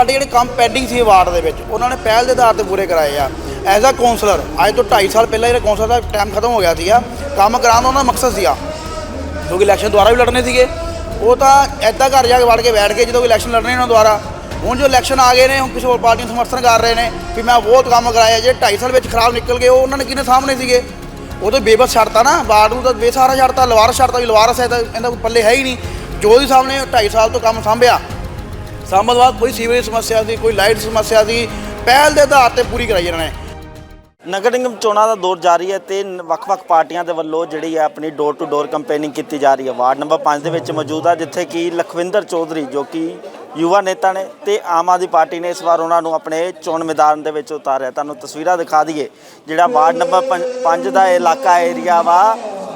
ਸਾਡੇ ਜਿਹੜੇ ਕੰਮ ਪੈਂਡਿੰਗ ਸੀ ਵਾਰਡ ਦੇ ਵਿੱਚ, ਉਹਨਾਂ ਨੇ ਪਹਿਲ ਦੇ ਆਧਾਰ ਤੇ ਪੂਰੇ ਕਰਾਏ ਆ। ਐਜ਼ ਅ ਕਾਉਂਸਲਰ ਅੱਜ ਤੋਂ 2.5 ਸਾਲ ਪਹਿਲਾਂ ਜਿਹੜਾ ਕਾਉਂਸਲਰ ਦਾ ਟਾਈਮ ਖਤਮ ਹੋ ਗਿਆ ਸੀਗਾ, ਕੰਮ ਕਰਾਉਣ ਦਾ ਉਹਨਾਂ ਦਾ ਮਕਸਦ ਸੀਗਾ। ਕਿਉਂਕਿ ਇਲੈਕਸ਼ਨ ਦੁਆਰਾ ਵੀ ਲੜਨੇ ਸੀਗੇ। ਉਹ ਤਾਂ ਐਦਾਂ ਘਰ ਜਾ ਕੇ ਵੜ ਕੇ ਬੈਠ ਕੇ ਜਦੋਂ ਇਲੈਕਸ਼ਨ ਲੜਨੇ ਉਹਨਾਂ ਦੁਆਰਾ। ਹੁਣ ਜੋ ਇਲੈਕਸ਼ਨ ਆ ਗਏ ਨੇ, ਹੁਣ ਕਿਸੇ ਹੋਰ ਪਾਰਟੀ ਨੂੰ ਸਮਰਥਨ ਕਰ ਰਹੇ ਨੇ ਵੀ ਮੈਂ ਬਹੁਤ ਕੰਮ ਕਰਾਇਆ ਜੇ 2.5 ਸਾਲ ਵਿੱਚ ਖਰਾਬ ਨਿਕਲ ਗਏ, ਉਹ ਉਹਨਾਂ ਨੇ ਕਿਹਨੇ ਸਾਹਮਣੇ ਸੀਗੇ? ਉਹ ਤਾਂ ਬੇਬਸ ਛੱਡਤਾ ਨਾ ਬਾੜ ਨੂੰ ਤਾਂ ਬੇਸਹਾਰਾ ਛੱਡਤਾ, ਲਵਾਰਸ ਛੱਡਤਾ ਵੀ ਲਵਾਰਸ ਹੈ ਤਾਂ ਇਹਦਾ ਪੱਲੇ ਹੈ ਹੀ ਨਹੀਂ। ਜੋ ਦੀ ਸਾਹਮਣੇ 2.5 ਸਾਲ ਤੋਂ ਕੰਮ ਸੰਭਿਆ ਸਾਂਭਣ ਕੋਈ ਸੀਵਰੇਜ ਸਮੱਸਿਆ ਸੀ ਕੋਈ ਲਾਈਟ ਸਮੱਸਿਆ ਸੀ ਪਹਿਲ ਦੇ ਆਧਾਰ ਤੇ ਪੂਰੀ ਕਰਾਈ ਇਹਨਾਂ ਨੇ। ਨਗਰ ਨਿਗਮ ਚੋਣਾਂ ਦਾ ਦੌਰ ਜਾਰੀ ਹੈ ਤੇ ਵੱਖ-ਵੱਖ ਪਾਰਟੀਆਂ ਦੇ ਵੱਲੋਂ ਜਿਹੜੀ ਹੈ ਆਪਣੀ ਡੋਰ ਟੂ ਡੋਰ ਕੰਪੇਨਿੰਗ ਕੀਤੀ ਜਾ ਰਹੀ ਹੈ। ਵਾਰਡ ਨੰਬਰ 5 ਦੇ ਵਿੱਚ ਮੌਜੂਦ ਆ, ਜਿੱਥੇ ਕਿ ਲਖਵਿੰਦਰ ਚੌਧਰੀ, ਜੋ ਕਿ ਯੁਵਾ ਨੇਤਾ ਨੇ ਤੇ ਆਮ ਆਦਮੀ ਪਾਰਟੀ ਨੇ ਇਸ ਵਾਰ ਉਹਨਾਂ ਨੂੰ ਆਪਣੇ ਚੋਣ ਮੈਦਾਨ ਦੇ ਵਿੱਚ ਉਤਾਰਿਆ। ਤੁਹਾਨੂੰ ਤਸਵੀਰਾਂ ਦਿਖਾ ਦਈਏ, ਜਿਹੜਾ ਵਾਰਡ ਨੰਬਰ 5 ਦਾ ਇਲਾਕਾ ਏਰੀਆ ਵਾ,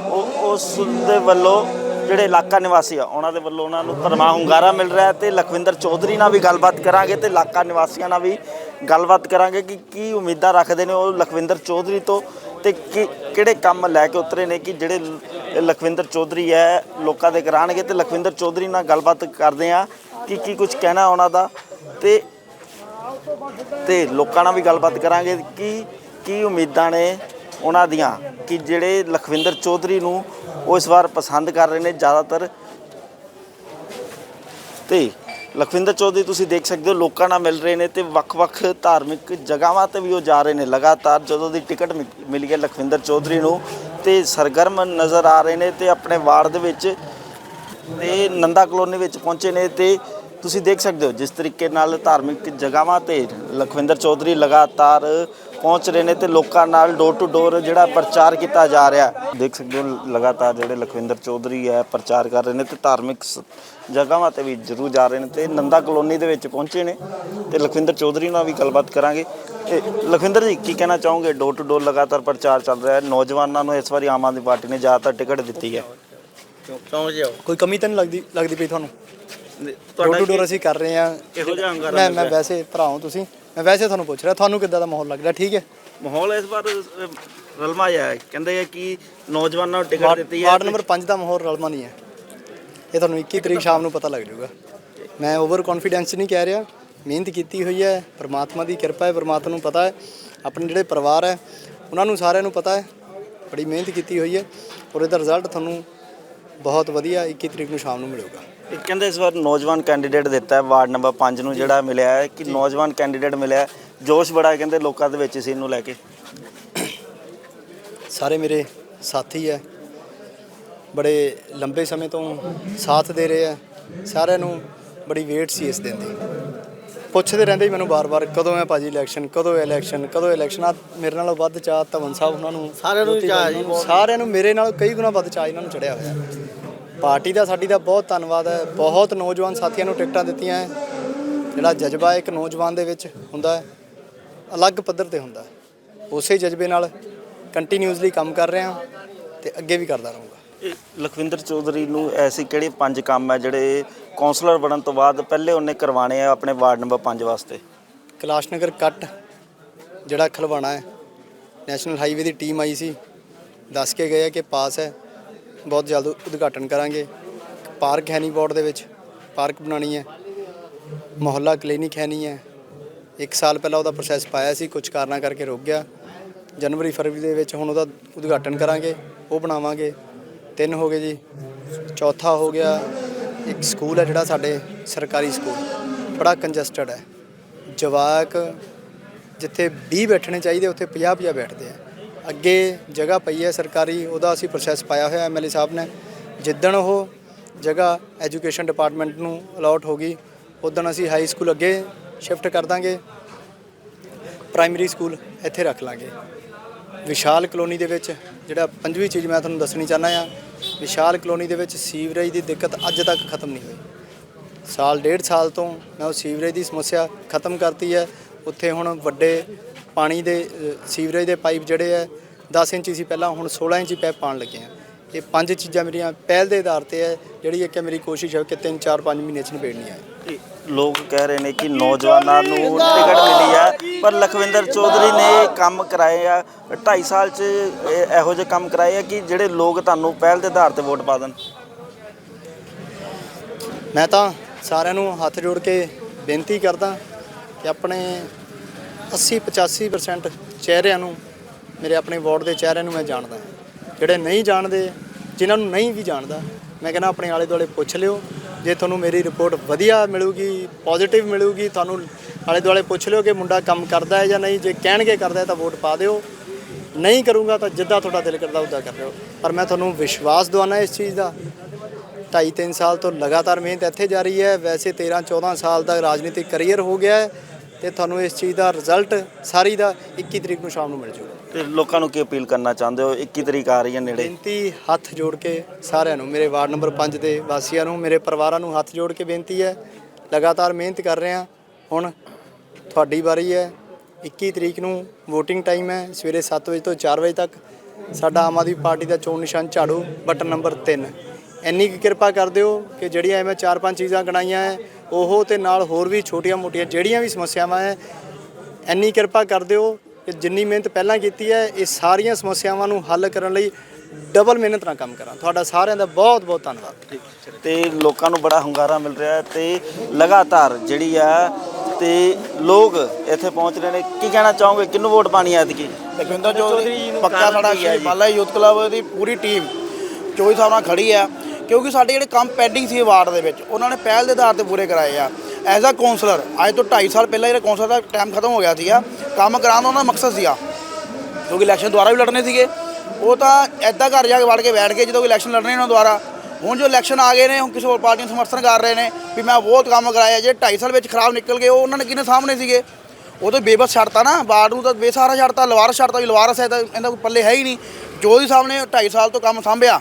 ਉਹ, ਉਸ ਦੇ ਵੱਲੋਂ ਜਿਹੜੇ ਇਲਾਕਾ ਨਿਵਾਸੀ ਆ, ਉਹਨਾਂ ਦੇ ਵੱਲੋਂ ਉਹਨਾਂ ਨੂੰ ਭਰਮਾ ਹੁੰਗਾਰਾ ਮਿਲ ਰਿਹਾ ਹੈ ਤੇ ਲਖਵਿੰਦਰ ਚੌਧਰੀ ਨਾਲ ਵੀ ਗੱਲਬਾਤ ਕਰਾਂਗੇ ਤੇ ਇਲਾਕਾ ਨਿਵਾਸੀਆਂ ਨਾਲ ਵੀ ਗੱਲਬਾਤ ਕਰਾਂਗੇ ਕਿ ਕੀ ਉਮੀਦਾਂ ਰੱਖਦੇ ਨੇ ਉਹ ਲਖਵਿੰਦਰ ਚੌਧਰੀ ਤੋਂ ਤੇ ਕਿਹੜੇ ਕੰਮ ਲੈ ਕੇ ਉਤਰੇ ਨੇ ਕਿ ਜਿਹੜੇ ਲਖਵਿੰਦਰ ਚੌਧਰੀ ਹੈ, ਲੋਕਾਂ ਦੇ ਕਰਾਣਗੇ ਤੇ ਲਖਵਿੰਦਰ ਚੌਧਰੀ ਨਾਲ ਗੱਲਬਾਤ ਕਰਦੇ ਆ ਕਿ ਕੀ ਕੁਝ ਕਹਿਣਾ ਉਹਨਾਂ ਦਾ ਤੇ ਤੇ ਲੋਕਾਂ ਨਾਲ ਵੀ ਗੱਲਬਾਤ ਕਰਾਂਗੇ ਕਿ ਕੀ ਉਮੀਦਾਂ ਨੇ ਉਹਨਾਂ ਦੀਆਂ। ਕਿ ਜਿਹੜੇ ਲਖਵਿੰਦਰ ਚੌਧਰੀ ਨੂੰ ਉਹ ਇਸ ਵਾਰ ਪਸੰਦ ਕਰ ਰਹੇ ਨੇ ਜ਼ਿਆਦਾਤਰ। ਤੇ ਲਖਵਿੰਦਰ ਚੌਧਰੀ ਤੁਸੀਂ ਦੇਖ ਸਕਦੇ ਹੋ ਲੋਕਾਂ ਨਾਲ ਮਿਲ ਰਹੇ ਨੇ ਤੇ ਵੱਖ-ਵੱਖ ਧਾਰਮਿਕ ਜਗ੍ਹਾਵਾਂ ਤੇ ਵੀ ਉਹ ਜਾ ਰਹੇ ਨੇ ਲਗਾਤਾਰ, ਜਦੋਂ ਦੀ ਟਿਕਟ ਮਿ- ਮਿਲੀ ਹੈ ਲਖਵਿੰਦਰ ਚੌਧਰੀ ਨੂੰ ਤੇ ਸਰਗਰਮ ਨਜ਼ਰ ਆ ਰਹੇ ਨੇ ਤੇ ਆਪਣੇ ਵਾਰਡ ਦੇ ਵਿੱਚ ਤੇ ਨੰਦਾ ਕਲੋਨੀ ਵਿੱਚ ਪਹੁੰਚੇ ਨੇ ਤੇ ਤੁਸੀਂ ਦੇਖ ਸਕਦੇ ਹੋ ਜਿਸ ਤਰੀਕੇ ਨਾਲ ਧਾਰਮਿਕ ਜਗ੍ਹਾਵਾਂ ਤੇ ਲਖਵਿੰਦਰ ਚੌਧਰੀ ਲਗਾਤਾਰ ਪਹੁੰਚ ਰਹੇ ਨੇ ਤੇ ਲੋਕਾਂ ਨਾਲ ਡੋਰ ਟੂ ਡੋਰ ਜਿਹੜਾ ਪ੍ਰਚਾਰ ਕੀਤਾ ਜਾ ਰਿਹਾ ਹੈ। ਦੇਖ ਸਕਦੇ ਹੋ ਲਗਾਤਾਰ ਜਿਹੜੇ ਲਖਵਿੰਦਰ ਚੌਧਰੀ ਹੈ ਪ੍ਰਚਾਰ ਕਰ ਰਹੇ ਨੇ ਤੇ ਧਾਰਮਿਕ ਜਗ੍ਹਾਵਾਂ ਤੇ ਵੀ ਜ਼ਰੂਰ ਜਾ ਰਹੇ ਨੇ ਤੇ ਨੰਦਾ ਕਲੋਨੀ ਦੇ ਵਿੱਚ ਪਹੁੰਚੇ ਨੇ ਤੇ ਲਖਵਿੰਦਰ ਚੌਧਰੀ ਨਾਲ ਵੀ ਗੱਲਬਾਤ ਕਰਾਂਗੇ। ਤੇ ਲਖਵਿੰਦਰ ਜੀ ਕੀ ਕਹਿਣਾ ਚਾਹੋਗੇ? ਡੋਰ ਟੂ ਡੋਰ ਲਗਾਤਾਰ ਪ੍ਰਚਾਰ ਚੱਲ ਰਿਹਾ ਹੈ। ਨੌਜਵਾਨਾਂ ਨੂੰ ਇਸ ਵਾਰੀ ਆਮ ਆਦਮੀ ਪਾਰਟੀ ਨੇ ਜ਼ਿਆਦਾਤਰ ਟਿਕਟ ਦਿੱਤੀ ਹੈ। ਕੋਈ ਕਮੀ ਤਾਂ ਨਹੀਂ ਲੱਗਦੀ ਲੱਗਦੀ ਪਈ ਤੁਹਾਨੂੰ? ਡੋਰ ਤੁਹਾਡਾ ਟੂ ਡੋਰ ਅਸੀਂ ਕਰ ਰਹੇ ਹਾਂ। ਕਿਹੋ ਜਿਹਾ ਹੰਗਾਰਾ ਮੈਂ ਮੈਂ? ਵੈਸੇ ਭਰਾਓ ਤੁਸੀਂ। ਮੈਂ ਵੈਸੇ ਤੁਹਾਨੂੰ ਪੁੱਛ ਰਿਹਾ ਤੁਹਾਨੂੰ ਕਿੱਦਾਂ ਦਾ ਮਾਹੌਲ ਲੱਗ ਰਿਹਾ ਠੀਕ ਹੈ? ਮਾਹੌਲ ਇਸ ਵਾਰ ਅ, ਰਲਮਾ ਜਿਹਾ ਹੈ। ਕਹਿੰਦੇ ਆ ਕਿ ਨੌਜਵਾਨਾਂ ਨੂੰ ਟਿਕਟ ਦਿੱਤੀ ਹੈ ਵਾਰਡ ਨੰਬਰ 5 ਦਾ ਮਾਹੌਲ ਰਲਮਾ ਨਹੀਂ ਹੈ। ਇਹ ਤੁਹਾਨੂੰ 21 ਤਰੀਕ ਸ਼ਾਮ ਨੂੰ ਪਤਾ ਲੱਗ ਜਾਊਗਾ। ਮੈਂ ਓਵਰ ਕੌਨਫੀਡੈਂਸ ਨਹੀਂ ਕਹਿ ਰਿਹਾ। ਮਿਹਨਤ ਕੀਤੀ ਹੋਈ ਹੈ। ਪ੍ਰਮਾਤਮਾ ਦੀ ਕਿਰਪਾ ਹੈ। ਪ੍ਰਮਾਤਮਾ ਨੂੰ ਪਤਾ ਹੈ। ਆਪਣੇ ਜਿਹੜੇ ਪਰਿਵਾਰ ਹੈ ਉਹਨਾਂ ਨੂੰ ਸਾਰਿਆਂ ਨੂੰ ਪਤਾ ਹੈ। ਬੜੀ ਮਿਹਨਤ ਕੀਤੀ ਹੋਈ ਹੈ। ਔਰ ਇਹਦਾ ਰਿਜ਼ਲਟ ਤੁਹਾਨੂੰ ਬਹੁਤ ਵਧੀਆ 21 ਤਰੀਕ ਨੂੰ ਸ਼ਾਮ ਨੂੰ ਮਿਲੇਗਾ। ਇਹ ਕਹਿੰਦੇ ਇਸ ਵਾਰ ਨੌਜਵਾਨ ਕੈਂਡੀਡੇਟ ਦਿੱਤਾ ਹੈ ਵਾਰਡ ਨੰਬਰ 5 ਨੂੰ ਜਿਹੜਾ ਮਿਲਿਆ ਹੈ ਕਿ ਨੌਜਵਾਨ ਕੈਂਡੀਡੇਟ ਮਿਲਿਆ ਹੈ। ਜੋਸ਼ ਬੜਾ ਹੈ ਕਹਿੰਦੇ ਲੋਕਾਂ ਦੇ ਵਿੱਚ ਇਸ ਨੂੰ ਲੈ ਕੇ। ਸਾਰੇ ਮੇਰੇ ਸਾਥੀ ਹੈ ਬੜੇ ਲੰਬੇ ਸਮੇਂ ਤੋਂ ਸਾਥ ਦੇ ਰਹੇ ਆ ਸਾਰਿਆਂ ਨੂੰ ਬੜੀ ਵੇਟ ਸੀ ਇਸ ਦਿਨ ਦੀ। ਪੁੱਛਦੇ ਰਹਿੰਦੇ ਸੀ ਮੈਨੂੰ ਬਾਰ-ਬਾਰ ਕਦੋਂ ਹੈ ਭਾਜੀ ਇਲੈਕਸ਼ਨ ਕਦੋਂ ਹੈ ਇਲੈਕਸ਼ਨ ਕਦੋਂ ਇਲੈਕਸ਼ਨ ਆ ਮੇਰੇ ਨਾਲੋਂ ਵੱਧ ਚਾਹ ਧਵਨ ਸਾਹਿਬ ਉਹਨਾਂ ਨੂੰ ਸਾਰਿਆਂ ਨੂੰ ਚਾਹ ਜੀ ਸਾਰਿਆਂ ਨੂੰ ਮੇਰੇ ਨਾਲ ਕਈ ਗੁਣਾ ਵੱਧ ਚਾਹ ਇਹਨਾਂ ਨੂੰ ਚੜਿਆ ਹੋਇਆ। ਪਾਰਟੀ ਦਾ ਸਾਡੀ ਦਾ ਬਹੁਤ ਧੰਨਵਾਦ ਹੈ। ਬਹੁਤ ਨੌਜਵਾਨ ਸਾਥੀਆਂ ਨੂੰ ਟਿਕਟਾਂ ਦਿੱਤੀਆਂ ਹੈ। ਜਿਹੜਾ ਜਜ਼ਬਾ ਇੱਕ ਨੌਜਵਾਨ ਦੇ ਵਿੱਚ ਹੁੰਦਾ ਹੈ ਅਲੱਗ ਪੱਧਰ ਤੇ ਹੁੰਦਾ ਹੈ। ਉਸੇ ਜਜ਼ਬੇ ਨਾਲ ਕੰਟੀਨਿਊਸਲੀ ਕੰਮ ਕਰ ਰਿਹਾ ਤੇ ਅੱਗੇ ਵੀ ਕਰਦਾ ਰਹੂੰਗਾ। ਲਖਵਿੰਦਰ ਚੌਧਰੀ ਨੂੰ ਐਸੀ ਕਿਹੜੇ ਪੰਜ ਕੰਮ ਹੈ ਜਿਹੜੇ ਕਾਉਂਸਲਰ ਬਣਨ ਤੋਂ ਬਾਅਦ ਪਹਿਲੇ ਉਹਨੇ ਕਰਵਾਣੇ ਆ ਆਪਣੇ ਵਾਰਡ ਨੰਬਰ 5 ਵਾਸਤੇ? ਕੈਲਾਸ਼ ਨਗਰ ਕੱਟ ਜਿਹੜਾ ਖਲਵਾਣਾ ਹੈ। ਨੈਸ਼ਨਲ ਹਾਈਵੇ ਦੀ ਟੀਮ ਆਈ ਸੀ। ਦੱਸ ਕੇ ਗਏ ਕਿ ਪਾਸ ਹੈ। ਬਹੁਤ ਜਲਦ ਉਦਘਾਟਨ ਕਰਾਂਗੇ। ਪਾਰਕ ਹੈ ਨਹੀਂ ਬੋਰਡ ਦੇ ਵਿੱਚ। ਪਾਰਕ ਬਣਾਉਣੀ ਹੈ। ਮੁਹੱਲਾ ਕਲੀਨਿਕ ਹੈ ਨਹੀਂ ਹੈ। ਇੱਕ ਸਾਲ ਪਹਿਲਾਂ ਉਹਦਾ ਪ੍ਰੋਸੈਸ ਪਾਇਆ ਸੀ ਕੁਝ ਕਾਰਨਾਂ ਕਰਕੇ ਰੁਕ ਗਿਆ। ਜਨਵਰੀ, ਫਰਵਰੀ ਦੇ ਵਿੱਚ ਹੁਣ ਉਹਦਾ ਉਦਘਾਟਨ ਕਰਾਂਗੇ। ਉਹ ਬਣਾਵਾਂਗੇ। ਤਿੰਨ ਹੋ ਗਏ ਜੀ। ਚੌਥਾ ਹੋ ਗਿਆ। ਇੱਕ ਸਕੂਲ ਹੈ ਜਿਹੜਾ ਸਾਡੇ ਸਰਕਾਰੀ ਸਕੂਲ। ਬੜਾ ਕੰਜਸਟਡ ਹੈ। ਜਵਾਕ ਜਿੱਥੇ 20 ਬੈਠਣੇ ਚਾਹੀਦੇ, ਉੱਥੇ 50 50 ਬੈਠਦੇ ਆ। ਅੱਗੇ ਜਗ੍ਹਾ ਪਈ ਹੈ ਸਰਕਾਰੀ, ਉਹਦਾ ਅਸੀਂ ਪ੍ਰੋਸੈਸ ਪਾਇਆ ਹੋਇਆ ਐਮਐਲਏ ਸਾਹਿਬ ਨੇ। ਜਿੱਦਣ ਉਹ ਜਗ੍ਹਾ ਐਜੂਕੇਸ਼ਨ ਡਿਪਾਰਟਮੈਂਟ ਨੂੰ ਅਲਾਟ ਹੋ ਗਈ, ਉਦੋਂ ਅਸੀਂ ਹਾਈ ਸਕੂਲ ਅੱਗੇ ਸ਼ਿਫਟ ਕਰ ਦਾਂਗੇ। ਪ੍ਰਾਇਮਰੀ ਸਕੂਲ ਇੱਥੇ ਰੱਖ ਲਾਂਗੇ। ਵਿਸ਼ਾਲ ਕਲੋਨੀ ਦੇ ਵਿੱਚ, ਜਿਹੜਾ ਪੰਜਵੀਂ ਚੀਜ਼ ਮੈਂ ਤੁਹਾਨੂੰ ਦੱਸਣੀ ਚਾਹੁੰਦਾ ਆ ਵਿਸ਼ਾਲ ਕਲੋਨੀ ਦੇ ਵਿੱਚ ਸੀਵਰੇਜ ਦੀ ਦਿੱਕਤ ਅੱਜ ਤੱਕ ਖਤਮ ਨਹੀਂ ਹੋਈ। ਸਾਲ ਡੇਢ ਸਾਲ ਤੋਂ ਮੈਂ ਉਹ ਸੀਵਰੇਜ ਦੀ ਸਮੱਸਿਆ ਖਤਮ ਕਰਤੀ ਹੈ। ਉੱਥੇ ਹੁਣ ਵੱਡੇ ਪਾਣੀ ਦੇ ਸੀਵਰੇਜ ਦੇ ਪਾਈਪ ਜਿਹੜੇ ਹੈ 10 ਇੰਚੀ ਸੀ ਪਹਿਲਾਂ ਹੁਣ 16 ਇੰਚੀ ਪਾਈਪ ਪਾਣ ਲੱਗੇ ਆ। ਇਹ ਪੰਜ ਚੀਜ਼ਾਂ ਮੇਰੀਆਂ ਪਹਿਲ ਦੇ ਆਧਾਰ ਤੇ ਹੈ ਜਿਹੜੀ ਇੱਕ ਮੇਰੀ ਕੋਸ਼ਿਸ਼ ਹੈ ਕਿ 3 4 5 ਮਹੀਨੇ ਚ ਨਿਬੇੜਨੀ ਹੈ ਲੋਕ ਕਹਿ ਰਹੇ ਨੇ ਕਿ ਨੌਜਵਾਨਾਂ ਨੂੰ ਟਿਕਟ ਮਿਲੀ ਹੈ ਪਰ ਲਖਵਿੰਦਰ ਚੌਧਰੀ ਨੇ ਕੰਮ ਕਰਾਏ ਆ 2.5 ਸਾਲ 'ਚ ਇਹ- ਇਹੋ ਜਿਹੇ ਕੰਮ ਕਰਾਏ ਆ ਕਿ ਜਿਹੜੇ ਲੋਕ ਤੁਹਾਨੂੰ ਪਹਿਲ ਦੇ ਆਧਾਰ ਤੇ ਵੋਟ ਪਾ ਦੇਣ। ਮੈਂ ਤਾਂ ਸਾਰਿਆਂ ਨੂੰ ਹੱਥ ਜੋੜ ਕੇ ਬੇਨਤੀ ਕਰਦਾ ਕਿ ਆਪਣੇ 80 85% ਚਿਹਰਿਆਂ ਨੂੰ ਮੇਰੇ ਆਪਣੇ ਵਾਰਡ ਦੇ ਚਿਹਰਿਆਂ ਨੂੰ ਮੈਂ ਜਾਣਦਾ। ਜਿਹੜੇ ਨਹੀਂ ਜਾਣਦੇ, ਜਿਨ੍ਹਾਂ ਨੂੰ ਨਹੀਂ ਵੀ ਜਾਣਦਾ, ਮੈਂ ਕਹਿੰਦਾ ਆਪਣੇ ਆਲੇ ਦੁਆਲੇ ਪੁੱਛ ਲਿਓ। ਜੇ ਤੁਹਾਨੂੰ ਮੇਰੀ ਰਿਪੋਰਟ ਵਧੀਆ ਮਿਲੂਗੀ ਪੋਜ਼ਿਟਿਵ ਮਿਲੂਗੀ, ਤੁਹਾਨੂੰ ਆਲੇ ਦੁਆਲੇ ਪੁੱਛ ਲਿਓ ਕਿ ਮੁੰਡਾ ਕੰਮ ਕਰਦਾ ਹੈ ਜਾਂ ਨਹੀਂ। ਜੇ ਕਹਿਣਗੇ ਕਰਦਾ ਹੈ ਤਾਂ ਵੋਟ ਪਾ ਦਿਓ। ਨਹੀਂ ਕਰੂੰਗਾ ਤਾਂ ਜਿੱਦਾਂ ਤੁਹਾਡਾ ਦਿਲ ਕਰਦਾ ਉੱਦਾਂ ਕਰ ਲਿਓ। ਪਰ ਮੈਂ ਤੁਹਾਨੂੰ ਵਿਸ਼ਵਾਸ ਦਿਵਾਉਣਾ ਇਸ ਚੀਜ਼ ਦਾ। ਢਾਈ ਤਿੰਨ ਸਾਲ ਤੋਂ ਲਗਾਤਾਰ ਮਿਹਨਤ ਇੱਥੇ ਜਾਰੀ ਹੈ। ਵੈਸੇ 13 14 ਸਾਲ ਦਾ ਰਾਜਨੀਤਿਕ ਕੈਰੀਅਰ ਹੋ ਗਿਆ ਹੈ। ਤੇ ਤੁਹਾਨੂੰ ਇਸ ਚੀਜ਼ ਦਾ ਰਿਜ਼ਲਟ ਸਾਰੀ ਦਾ 21 ਤਰੀਕ ਨੂੰ ਸ਼ਾਮ ਨੂੰ ਮਿਲ ਜਾਊਗਾ। ਤੇ ਲੋਕਾਂ ਨੂੰ ਕੀ ਅਪੀਲ ਕਰਨਾ ਚਾਹੁੰਦੇ ਹੋ? 21 ਤਰੀਕ ਆ ਰਹੀ ਹੈ ਨੇੜੇ। ਬੇਨਤੀ ਹੱਥ ਜੋੜ ਕੇ ਸਾਰਿਆਂ ਨੂੰ ਮੇਰੇ ਵਾਰਡ ਨੰਬਰ 5 ਦੇ ਵਾਸੀਆਂ ਨੂੰ ਮੇਰੇ ਪਰਿਵਾਰਾਂ ਨੂੰ ਹੱਥ ਜੋੜ ਕੇ ਬੇਨਤੀ ਹੈ। ਲਗਾਤਾਰ ਮਿਹਨਤ ਕਰ ਰਹੇ ਹਾਂ। ਹੁਣ ਤੁਹਾਡੀ ਵਾਰੀ ਹੈ। 21 ਤਰੀਕ ਨੂੰ VOTING ਟਾਈਮ ਹੈ। ਸਵੇਰੇ 7 ਵਜੇ ਤੋਂ 4 ਵਜੇ ਤੱਕ ਸਾਡਾ ਆਮ ਆਦਮੀ ਪਾਰਟੀ ਦਾ ਚੋਣ ਨਿਸ਼ਾਨ ਝਾੜੂ ਬਟਨ ਨੰਬਰ 3 ਇੰਨੀ ਕੁ ਕਿਰਪਾ ਕਰ ਦਿਓ ਕਿ ਜਿਹੜੀਆਂ ਐਵੇਂ ਚਾਰ ਪੰਜ ਚੀਜ਼ਾਂ ਗਣਾਈਆਂ ਹੈ ਉਹ ਤੇ ਨਾਲ ਹੋਰ ਵੀ ਛੋਟੀਆਂ ਮੋਟੀਆਂ ਜਿਹੜੀਆਂ ਵੀ ਸਮੱਸਿਆਵਾਂ ਹੈ ਇੰਨੀ ਕਿਰਪਾ ਕਰ ਦਿਓ ਕਿ ਜਿੰਨੀ ਮਿਹਨਤ ਪਹਿਲਾਂ ਕੀਤੀ ਹੈ ਇਹ ਸਾਰੀਆਂ ਸਮੱਸਿਆਵਾਂ ਨੂੰ ਹੱਲ ਕਰਨ ਲਈ ਡਬਲ ਮਿਹਨਤ ਨਾਲ ਕੰਮ ਕਰਾਂ। ਤੁਹਾਡਾ ਸਾਰਿਆਂ ਦਾ ਬਹੁਤ ਬਹੁਤ ਧੰਨਵਾਦ। ਤੇ ਲੋਕਾਂ ਨੂੰ ਬੜਾ ਹੁੰਗਾਰਾ ਮਿਲ ਰਿਹਾ ਹੈ ਤੇ ਲਗਾਤਾਰ ਜਿਹੜੀ ਆ ਤੇ ਲੋਕ ਇੱਥੇ ਪਹੁੰਚ ਰਹੇ ਨੇ। ਕੀ ਕਹਿਣਾ ਚਾਹੋਗੇ? ਕਿਹਨੂੰ ਵੋਟ ਪਾਣੀ ਹੈ ਐਤਕੀ? ਲਖਵਿੰਦਰ ਚੌਧਰੀ ਪੱਕਾ ਸਾਡਾ ਕੀ? ਬਾਲਾ ਯੂਥ ਕਲੱਬ ਦੀ ਪੂਰੀ ਟੀਮ ਚੌਧਰੀ ਸਾਹਿਬ ਨਾਲ ਖੜੀ ਆ। ਕਿਉਂਕਿ ਸਾਡੇ ਜਿਹੜੇ ਕੰਮ ਪੈਂਡਿੰਗ ਸੀ ਵਾਰਡ ਦੇ ਵਿੱਚ, ਉਹਨਾਂ ਨੇ ਪਹਿਲ ਦੇ ਆਧਾਰ ਤੇ ਪੂਰੇ ਕਰਾਏ ਆ। ਐਜ਼ ਅ ਕਾਉਂਸਲਰ ਅੱਜ ਤੋਂ 2.5 ਸਾਲ ਪਹਿਲਾਂ ਜਿਹੜਾ ਕਾਉਂਸਲਰ ਦਾ ਟਾਈਮ ਖਤਮ ਹੋ ਗਿਆ ਸੀਗਾ। ਕੰਮ ਕਰਾਉਣ ਦਾ ਉਹਨਾਂ ਦਾ ਮਕਸਦ ਸੀਗਾ। ਕਿਉਂਕਿ ਇਲੈਕਸ਼ਨ ਦੁਆਰਾ ਵੀ ਲੜਨੇ ਸੀਗੇ। ਉਹ ਤਾਂ ਐਦਾਂ ਘਰ ਜਾ ਕੇ ਵੜ ਕੇ ਬੈਠ ਕੇ ਜਦੋਂ ਇਲੈਕਸ਼ਨ ਲੜਨੇ ਉਹਨਾਂ ਦੁਆਰਾ। ਹੁਣ ਜੋ ਇਲੈਕਸ਼ਨ ਆ ਗਏ ਨੇ, ਹੁਣ ਕਿਸੇ ਹੋਰ ਪਾਰਟੀ ਨੂੰ ਸਮਰਥਨ ਕਰ ਰਹੇ ਨੇ ਵੀ ਮੈਂ ਬਹੁਤ ਕੰਮ ਕਰਾਇਆ, ਜਿਹੜੇ 2.5 ਸਾਲ ਵਿੱਚ ਖਰਾਬ ਨਿਕਲ ਗਏ, ਉਹ ਉਹਨਾਂ ਨੇ ਕਿਹਨੇ ਸਾਹਮਣੇ ਸੀਗੇ? ਉਹ ਤਾਂ ਬੇਬਸ ਛੱਡਤਾ ਨਾ ਬਾੜ ਨੂੰ ਤਾਂ ਬੇਸਹਾਰਾ ਛੱਡਤਾ, ਲਵਾਰਸ ਛੱਡਤਾ, ਵੀ ਲਵਾਰਸ ਹੈ ਤਾਂ ਇਹਦਾ ਕੋਈ ਪੱਲੇ ਹੈ ਹੀ ਨਹੀਂ। ਜੋ ਦੀ ਸਾਹਮਣੇ 2.5 ਸਾਲ ਤੋਂ ਕੰਮ ਸੰਭਿਆ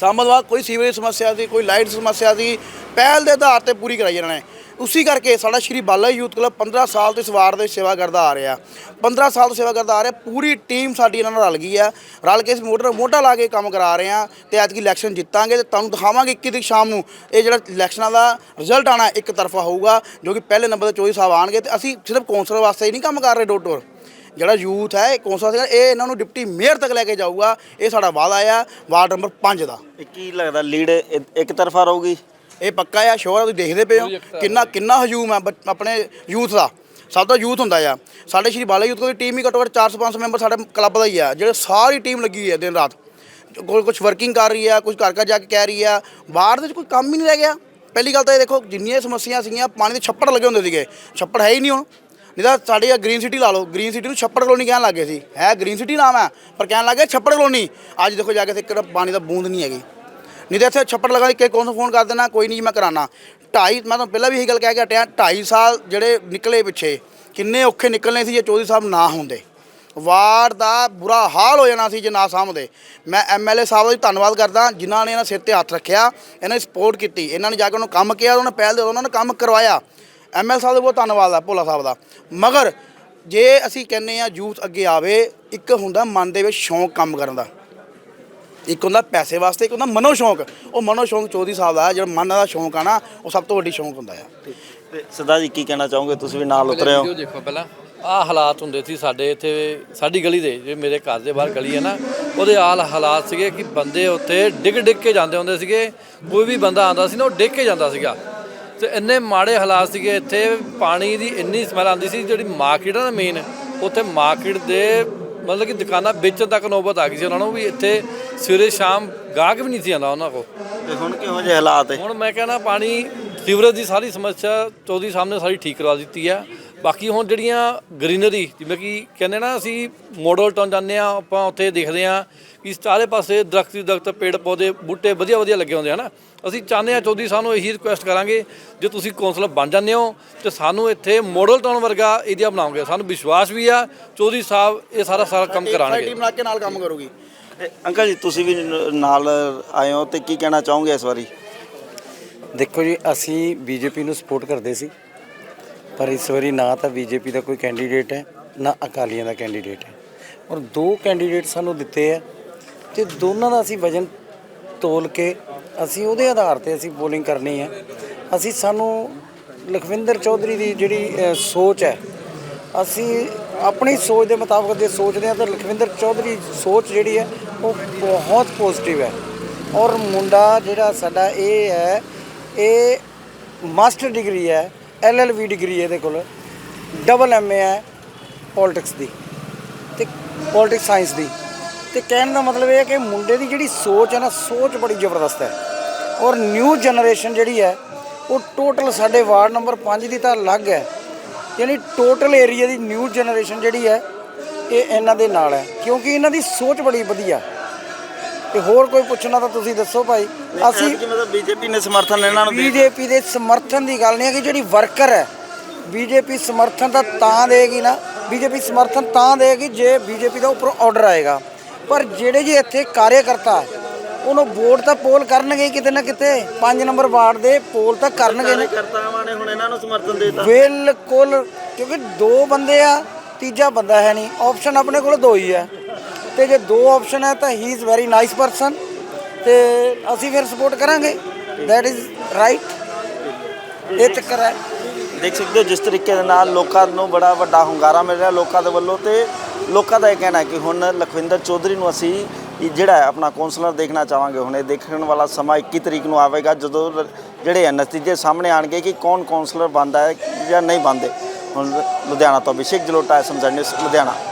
ਸਾਂਭਣ ਕੋਈ ਸੀਵਰੇਜ ਸਮੱਸਿਆ ਸੀ, ਕੋਈ ਲਾਈਟ ਸਮੱਸਿਆ ਸੀ, ਪਹਿਲ ਦੇ ਆਧਾਰ ਤੇ ਪੂਰੀ ਕਰਾਈ ਇਹਨਾਂ ਨੇ। ਉਸੇ ਕਰਕੇ ਸਾਡਾ ਸ਼੍ਰੀ ਬਾਲਾ ਯੂਥ ਕਲੱਬ 15 ਸਾਲ ਤੋਂ ਇਸ ਵਾਰਡ ਦੇ ਸੇਵਾ ਕਰਦਾ ਆ ਰਿਹਾ। 15 ਸਾਲ ਤੋਂ ਸੇਵਾ ਕਰਦਾ ਆ ਰਿਹਾ, ਪੂਰੀ ਟੀਮ ਸਾਡੀ ਇਹਨਾਂ ਨਾਲ ਰਲ ਗਈ ਆ। ਰਲ ਕੇ ਇਸ ਮੋਟਰ ਨਾਲ ਮੋਢਾ ਲਾ ਕੇ ਕੰਮ ਕਰਾ ਰਹੇ ਆ ਤੇ ਦੀ ਇਲੈਕਸ਼ਨ ਜਿੱਤਾਂਗੇ ਤੇ ਤੁਹਾਨੂੰ ਦਿਖਾਵਾਂਗੇ 21 ਤਰੀਕ ਸ਼ਾਮ ਨੂੰ। ਇਹ ਜਿਹੜਾ ਇਲੈਕਸ਼ਨਾਂ ਦਾ ਰਿਜ਼ਲਟ ਆਣਾ ਇੱਕ ਤਰਫਾ ਹੋਊਗਾ, ਜੋ ਕਿ ਪਹਿਲੇ ਨੰਬਰ ਤੇ ਚੋਈ ਸਾਹਿਬ ਆਣਗੇ ਤੇ ਅਸੀਂ ਸਿਰਫ ਕੌਂਸਲਰ ਵਾਸਤੇ ਹੀ ਨਹੀਂ ਕੰਮ ਕਰ ਰਹੇ, ਡੋਰ ਟੋਰ ਜਿਹੜਾ ਯੂਥ ਹੈ ਇਹ ਕੌਂਸਲਰ ਸੀਗਾ, ਇਹ ਇਹਨਾਂ ਨੂੰ ਡਿਪਟੀ ਮੇਅਰ ਤੱਕ ਲੈ ਕੇ ਜਾਊਗਾ। ਇਹ ਸਾਡਾ ਵਾਅਦਾ ਆ ਵਾਰਡ ਨੰਬਰ 5 ਦਾ। ਕੀ ਲੱਗਦਾ ਲੀਡ ਇੱਕ ਤਰਫਾ ਰਹੂਗੀ? ਇਹ ਪੱਕਾ ਆ ਸ਼ੋਰ ਆ ਤੁਸੀਂ ਦੇਖਦੇ ਪਏ ਹੋ। ਕਿੰਨਾ ਕਿੰਨਾ ਹਜੂਮ ਹੈ ਬੱਚ- ਆਪਣੇ ਯੂਥ ਦਾ। ਸਭ ਦਾ ਯੂਥ ਹੁੰਦਾ ਆ। ਸਾਡੇ ਸ਼੍ਰੀ ਬਾਲਾ ਯੂਥ ਦੀ ਟੀਮ ਹੀ ਘੱਟੋ ਘੱਟ 400 500 ਮੈਂਬਰ ਸਾਡੇ ਕਲੱਬ ਦਾ ਹੀ ਆ। ਜਿਹੜੇ ਸਾਰੀ ਟੀਮ ਲੱਗੀ ਹੋਈ ਹੈ ਦਿਨ ਰਾਤ। ਕੋਈ ਕੁਝ ਵਰਕਿੰਗ ਕਰ ਰਹੀ ਆ ਕੁਝ ਘਰ ਘਰ ਜਾ ਕੇ ਕਹਿ ਰਹੀ ਆ। ਬਾਹਰ ਦੇ ਵਿੱਚ ਕੋਈ ਕੰਮ ਹੀ ਨਹੀਂ ਰਹਿ ਗਿਆ। ਪਹਿਲੀ ਗੱਲ ਤਾਂ ਇਹ ਦੇਖੋ ਜਿੰਨੀਆਂ ਸਮੱਸਿਆ ਸੀਗੀਆਂ ਪਾਣੀ ਦੇ ਛੱਪੜ ਲੱਗੇ ਹੁੰਦੇ ਸੀਗੇ। ਛੱਪੜ ਹੈ ਹੀ ਨਹੀਂ ਹੁਣ। ਨਹੀਂ ਤਾਂ ਸਾਡੇ ਆ ਗ੍ਰੀਨ ਸਿਟੀ ਲਾ ਲਓ। ਗ੍ਰੀਨ ਸਿਟੀ ਨੂੰ ਛੱਪੜ ਕਲੋਨੀ ਕਹਿਣ ਲੱਗੇ ਸੀ। ਹੈ ਗ੍ਰੀਨ ਸਿਟੀ ਨਾਮ ਹੈ, ਪਰ ਕਹਿਣ ਲੱਗੇ ਛੱਪੜ ਕਲੋਨੀ ਅੱਜ ਦੇਖੋ ਜਾ ਕੇ ਇੱਥੇ ਇੱਕ ਪਾਣੀ ਦਾ ਬੂੰਦ ਨਹੀਂ ਹੈਗੀ। ਨਹੀਂ ਤਾਂ ਇੱਥੇ ਛੱਪੜ ਲਗਾ ਕੇ ਕੌਣ ਫੋਨ ਕਰ ਦੇਣਾ, ਕੋਈ ਨਹੀਂ ਜੀ, ਮੈਂ ਕਰਾਣਾ ਢਾਈ, ਮੈਂ ਤੁਹਾਨੂੰ ਪਹਿਲਾਂ ਵੀ ਇਹੀ ਗੱਲ ਕਹਿ ਕੇ ਹਟਿਆ, ਢਾਈ ਸਾਲ ਜਿਹੜੇ ਨਿਕਲੇ ਪਿੱਛੇ, ਕਿੰਨੇ ਔਖੇ ਨਿਕਲਨੇ ਸੀ ਜੇ ਚੌਧਰੀ ਸਾਹਿਬ ਨਾ ਹੁੰਦੇ। ਵਾਰਡ ਦਾ ਬੁਰਾ ਹਾਲ ਹੋ ਜਾਣਾ ਸੀ ਜੇ ਨਾ ਸਾਂਭਦੇ। ਮੈਂ ਐਮਐਲਏ ਸਾਹਿਬ ਦਾ ਵੀ ਧੰਨਵਾਦ ਕਰਦਾ, ਜਿਨ੍ਹਾਂ ਨੇ ਇਹਨਾਂ ਸਿਰ ਤੇ ਹੱਥ ਰੱਖਿਆ, ਇਹਨਾਂ ਦੀ ਸਪੋਰਟ ਕੀਤੀ। ਇਹਨਾਂ ਨੇ ਜਾ ਕੇ ਉਹਨੂੰ ਕੰਮ ਕਿਹਾ, ਉਹਨਾਂ ਨੇ ਪਹਿਲ ਦੇ ਉਹਨਾਂ ਨੇ ਕੰਮ ਕਰਵਾਇਆ। ਐਮਐਲ ਸਾਹਿਬ ਦਾ ਬਹੁਤ ਧੰਨਵਾਦ ਆ ਭੋਲਾ ਸਾਹਿਬ ਦਾ। ਮਗਰ ਜੇ ਅਸੀਂ ਕਹਿੰਨੇ ਆ ਯੂਥ ਅੱਗੇ ਆਵੇ ਇੱਕ ਹੁੰਦਾ ਮਨ ਦੇ ਵਿੱਚ ਸ਼ੌਂਕ ਕੰਮ ਕਰਨ ਦਾ। ਇੱਕ ਹੁੰਦਾ ਪੈਸੇ ਵਾਸਤੇ ਇੱਕ ਹੁੰਦਾ ਮਨੋ ਸ਼ੌਂਕ। ਉਹ ਮਨੋ ਸ਼ੌਂਕ ਚੌਧਰੀ ਸਾਹਿਬ ਦਾ ਜਿਹੜਾ ਮਨ ਦਾ ਸ਼ੌਂਕ ਆ ਨਾ ਉਹ ਸਭ ਤੋਂ ਵੱਡੀ ਸ਼ੌਂਕ ਹੁੰਦਾ ਆ ਤੇ ਸਰਦਾਰ ਜੀ ਕੀ ਕਹਿਣਾ ਚਾਹੋਗੇ? ਤੁਸੀਂ ਵੀ ਨਾਲ ਉਤਰੇ ਹੋ। ਵੀਡੀਓ ਦੇਖੋ ਪਹਿਲਾਂ ਆਹ ਹਾਲਾਤ ਹੁੰਦੇ ਸੀ ਸਾਡੇ ਇੱਥੇ ਸਾਡੀ ਗਲੀ ਦੇ ਜੇ ਮੇਰੇ ਘਰ ਦੇ ਬਾਹਰ ਗਲੀ ਹੈ ਨਾ ਉਹਦੇ ਹਾਲ ਹਾਲਾਤ ਸੀਗੇ ਕਿ ਬੰਦੇ ਉੱਥੇ ਡਿੱਗ ਡਿੱਗ ਕੇ ਜਾਂਦੇ ਹੁੰਦੇ ਸੀਗੇ। ਕੋਈ ਵੀ ਬੰਦਾ ਆਂਦਾ ਸੀ ਨਾ ਉਹ ਡਿੱਗ ਕੇ ਜਾਂਦਾ ਸੀਗਾ। ਤੇ ਇੰਨੇ ਮਾੜੇ ਹਾਲਾਤ ਸੀਗੇ ਇੱਥੇ ਪਾਣੀ ਦੀ ਇੰਨੀ ਸਮੈਲ ਆਉਂਦੀ ਸੀ ਜਿਹੜੀ ਮਾਰਕੀਟ ਆ ਨਾ ਮੇਨ ਉੱਥੇ ਮਾਰਕੀਟ ਦੇ ਮਤਲਬ ਕਿ ਦੁਕਾਨਾਂ ਵੇਚਣ ਤੱਕ ਨੌਬਤ ਆ ਗਈ ਸੀ ਉਹਨਾਂ ਨੂੰ ਵੀ ਇੱਥੇ ਸਵੇਰੇ ਸ਼ਾਮ ਗਾਹਕ ਵੀ ਨਹੀਂ ਸੀ ਆਉਂਦਾ ਉਹਨਾਂ ਕੋਲ। ਤੇ ਹੁਣ ਕਿਹੋ ਜਿਹੇ ਹਾਲਾਤ ਹੈ? ਹੁਣ ਮੈਂ ਕਹਿੰਦਾ ਪਾਣੀ ਸੀਵਰੇਜ ਦੀ ਸਾਰੀ ਸਮੱਸਿਆ ਚੌਧਰੀ ਸਾਹਮਣੇ ਸਾਰੀ ਠੀਕ ਕਰਵਾ ਦਿੱਤੀ ਆ। ਬਾਕੀ ਹੁਣ ਜਿਹੜੀਆਂ ਗ੍ਰੀਨਰੀ ਜਿਵੇਂ ਕਿ ਕਹਿੰਦੇ ਨਾ ਅਸੀਂ ਮਾਡਲ ਟਾਊਨ ਜਾਂਦੇ ਆ ਆਪਾਂ ਉੱਥੇ ਦੇਖਦੇ ਆ ਕਿ ਸਾਰੇ ਪਾਸੇ ਦਰਖਤ ਹੀ ਦਰਖਤ ਪੇੜ ਪੌਦੇ ਬੂਟੇ ਵਧੀਆ ਵਧੀਆ ਲੱਗੇ ਹੁੰਦੇ ਹਨ ਅਸੀਂ ਚਾਹੁੰਦੇ ਆ ਚੌਧਰੀ ਸਾਹਿਬ ਨੂੰ ਇਹੀ ਰਿਕੁਐਸਟ ਕਰਾਂਗੇ ਜੇ ਤੁਸੀਂ ਕੌਂਸਲਰ ਬਣ ਜਾਂਦੇ ਹੋ ਤੇ ਸਾਨੂੰ ਇੱਥੇ ਮਾਡਲ ਟਾਊਨ ਵਰਗਾ ਏਰੀਆ ਬਣਾਓਗੇ। ਸਾਨੂੰ ਵਿਸ਼ਵਾਸ ਵੀ ਆ ਚੌਧਰੀ ਸਾਹਿਬ ਇਹ ਸਾਰਾ ਸਾਰਾ ਕੰਮ ਕਰਾਣਗੇ ਟੀਮ ਲਾ ਕੇ ਨਾਲ ਕੰਮ ਕਰੂਗੀ। ਅੰਕਲ ਜੀ ਤੁਸੀਂ ਵੀ ਨਾਲ ਆਏ ਹੋ ਤੇ ਕੀ ਕਹਿਣਾ ਚਾਹੋਗੇ ਇਸ ਵਾਰੀ? ਦੇਖੋ ਜੀ ਅਸੀਂ ਬੀਜੇਪੀ ਨੂੰ ਸਪੋਰਟ ਕਰਦੇ ਸੀ। ਪਰ ਇਸ ਵਾਰੀ ਨਾ ਤਾਂ ਬੀਜੇਪੀ ਦਾ ਕੋਈ ਕੈਂਡੀਡੇਟ ਹੈ, ਨਾ ਅਕਾਲੀਆਂ ਦਾ ਕੈਂਡੀਡੇਟ ਹੈ। ਔਰ ਦੋ ਕੈਂਡੀਡੇਟ ਸਾਨੂੰ ਦਿੱਤੇ ਆ ਤੇ ਦੋਨਾਂ ਦਾ ਅਸੀਂ ਵਜਨ ਤੋਲ ਕੇ ਅਸੀਂ ਉਹਦੇ ਆਧਾਰ ਤੇ ਅਸੀਂ ਪੋਲਿੰਗ ਕਰਨੀ ਹੈ। ਅਸੀਂ ਸਾਨੂੰ ਲਖਵਿੰਦਰ ਚੌਧਰੀ ਦੀ ਜਿਹੜੀ ਸੋਚ ਹੈ, ਅਸੀਂ ਆਪਣੀ ਸੋਚ ਦੇ ਮੁਤਾਬਕ ਜੇ ਸੋਚਦੇ ਹਾਂ ਤਾਂ ਲਖਵਿੰਦਰ ਚੌਧਰੀ ਸੋਚ ਜਿਹੜੀ ਹੈ ਉਹ ਬਹੁਤ ਪੋਜ਼ਿਟਿਵ ਹੈ। ਔਰ ਮੁੰਡਾ ਜਿਹੜਾ ਸਾਡਾ ਇਹ ਹੈ, ਇਹ ਮਾਸਟਰ ਡਿਗਰੀ ਹੈ। ਐਲਐਲਬੀ ਡਿਗਰੀ ਇਹਦੇ ਕੋਲ। ਡਬਲ ਐਮਏ ਹੈ ਪੋਲਿਟਿਕਸ ਦੀ ਤੇ ਪੋਲਿਟਿਕਸ ਸਾਇੰਸ ਦੀ। ਤੇ ਕਹਿਣ ਦਾ ਮਤਲਬ ਇਹ ਹੈ ਕਿ ਮੁੰਡੇ ਦੀ ਜਿਹੜੀ ਸੋਚ ਹੈ ਨਾ, ਸੋਚ ਬੜੀ ਜ਼ਬਰਦਸਤ ਹੈ। ਔਰ ਨਿਊ ਜਨਰੇਸ਼ਨ ਜਿਹੜੀ ਹੈ, ਉਹ ਟੋਟਲ ਸਾਡੇ ਵਾਰਡ ਨੰਬਰ 5 ਦੀ ਤਾਂ ਅਲੱਗ ਹੈ। ਯਾਨੀ ਟੋਟਲ ਏਰੀਆ ਦੀ ਨਿਊ ਜਨਰੇਸ਼ਨ ਜਿਹੜੀ ਹੈ, ਇਹ ਇਹਨਾਂ ਦੇ ਨਾਲ ਹੈ। ਕਿਉਂਕਿ ਇਹਨਾਂ ਦੀ ਸੋਚ ਬੜੀ ਵਧੀਆ। ਤੇ ਹੋਰ ਕੋਈ ਪੁੱਛਣਾ ਤਾਂ ਤੁਸੀਂ ਦੱਸੋ ਭਾਈ। ਅਸੀਂ ਅਸੀਂ ਮਤਲਬ ਬੀਜੇਪੀ ਨੇ ਸਮਰਥਨ ਇਹਨਾਂ ਨੂੰ ਦੇ ਬੀਜੇਪੀ ਦੇ ਸਮਰਥਨ ਦੀ ਗੱਲ ਨਹੀਂ ਹੈ ਕਿ ਜਿਹੜੀ ਵਰਕਰ ਹੈ। ਬੀਜੇਪੀ ਸਮਰਥਨ ਤਾਂ ਤਾਂ ਦੇਗੀ ਨਾ। ਬੀਜੇਪੀ ਸਮਰਥਨ ਤਾਂ ਦੇਗੀ ਜੇ ਬੀਜੇਪੀ ਦਾ ਉੱਪਰੋਂ ਆਰਡਰ ਆਏਗਾ। ਪਰ ਜਿਹੜੇ ਜੀ ਇੱਥੇ ਕਾਰਜਕਰਤਾ ਉਹਨੂੰ ਵੋਟ ਤਾਂ ਪੋਲ ਕਰਨਗੇ ਕਿਤੇ ਨਾ ਕਿਤੇ। 5 ਨੰਬਰ ਵਾਰਡ ਦੇ ਪੋਲ ਤਾਂ ਕਰਨਗੇ। ਨਾ ਕਰਤਾਵਾਂ ਨੇ ਹੁਣ ਇਹਨਾਂ ਨੂੰ ਸਮਰਥਨ ਦੇ ਦਿੱਤਾ। ਬਿਲਕੁਲ ਕਿਉਂਕਿ ਦੋ ਬੰਦੇ ਆ ਤੀਜਾ ਬੰਦਾ ਹੈ ਨਹੀਂ। ਆਪਸ਼ਨ ਆਪਣੇ ਕੋਲ ਦੋ ਹੀ ਹੈ। ਤੇ ਜੇ ਦੋ ਆਪਸ਼ਨ ਹੈ ਤਾਂ ਹੀ ਇਜ਼ ਵੈਰੀ ਨਾਈਸ ਪਰਸਨ ਤੇ ਅਸੀਂ ਫਿਰ ਸਪੋਰਟ ਕਰਾਂਗੇ। ਦੈਟ ਇਜ਼ ਰਾਈਟ ਇਹ ਚੱਕਰ ਹੈ। ਦੇਖ ਸਕਦੇ ਹੋ ਜਿਸ ਤਰੀਕੇ ਦੇ ਨਾਲ ਲੋਕਾਂ ਨੂੰ ਬੜਾ ਵੱਡਾ ਹੁੰਗਾਰਾ ਮਿਲ ਰਿਹਾ ਲੋਕਾਂ ਦੇ ਵੱਲੋਂ ਤੇ ਲੋਕਾਂ ਦਾ ਇਹ ਕਹਿਣਾ ਹੈ ਕਿ ਹੁਣ ਲਖਵਿੰਦਰ ਚੌਧਰੀ ਨੂੰ ਅਸੀਂ ਜਿਹੜਾ ਆਪਣਾ ਕੌਂਸਲਰ ਦੇਖਣਾ ਚਾਹਾਂਗੇ। ਹੁਣ ਇਹ ਦੇਖਣ ਵਾਲਾ ਸਮਾਂ 21 ਤਰੀਕ ਨੂੰ ਆਵੇਗਾ ਜਦੋਂ ਜਿਹੜੇ ਹੈ ਨਤੀਜੇ ਸਾਹਮਣੇ ਆਣਗੇ ਕਿ ਕੌਣ ਕੌਂਸਲਰ ਬਣਦਾ ਹੈ ਜਾਂ ਨਹੀਂ ਬਣਦੇ। ਹੁਣ ਲੁਧਿਆਣਾ ਤੋਂ ਅਭਿਸ਼ੇਕ ਜਲੋਟਾ ਐਸਐਮਜ਼ੈਡ ਨਿਊਜ਼ ਲੁਧਿਆਣਾ।